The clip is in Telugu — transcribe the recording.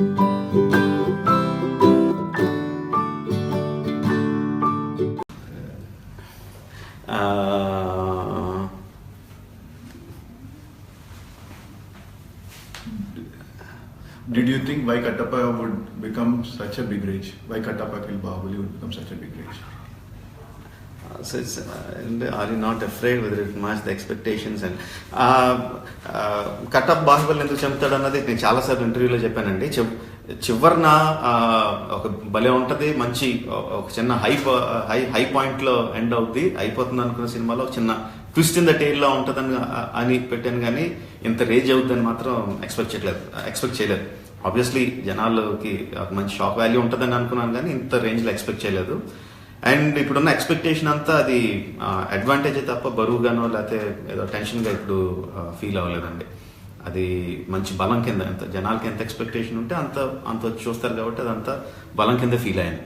Uh, Did you think why Kattappa would become such a big rage? Why Kattappa killed Bahubali would become such a big rage? Uh, so it's, uh, are you not afraid whether it match the expectations? And uh, uh కటప్ Baahubali ఎందుకు చెప్తాడు అన్నది నేను చాలాసార్లు ఇంటర్వ్యూలో చెప్పానండి. చివరిన ఒక భలే ఉంటుంది మంచి ఒక చిన్న హై హై హై పాయింట్లో ఎండ్ అవుద్ది అయిపోతుంది అనుకున్న సినిమాలో ఒక చిన్న ట్విస్ట్ ఇన్ ద టైల్లో ఉంటుందని అని పెట్టాను కానీ ఇంత రేజ్ అని మాత్రం ఎక్స్పెక్ట్ చేయలేదు ఎక్స్పెక్ట్ చేయలేదు. ఆబ్వియస్లీ జనాలకి మంచి షాక్ వాల్యూ ఉంటుందని అనుకున్నాను కానీ ఇంత రేంజ్లో ఎక్స్పెక్ట్ చేయలేదు. అండ్ ఇప్పుడున్న ఎక్స్పెక్టేషన్ అంతా అది అడ్వాంటేజ్ తప్ప బరువుగానో లేకపోతే ఏదో టెన్షన్గా ఇప్పుడు ఫీల్ అవ్వలేదండి. అది మంచి బలం కింద ఎంత జనాలకి ఎంత ఎక్స్పెక్టేషన్ ఉంటే అంత అంత చూస్తారు కాబట్టి అదంతా బలం కింద ఫీల్ అయ్యాను.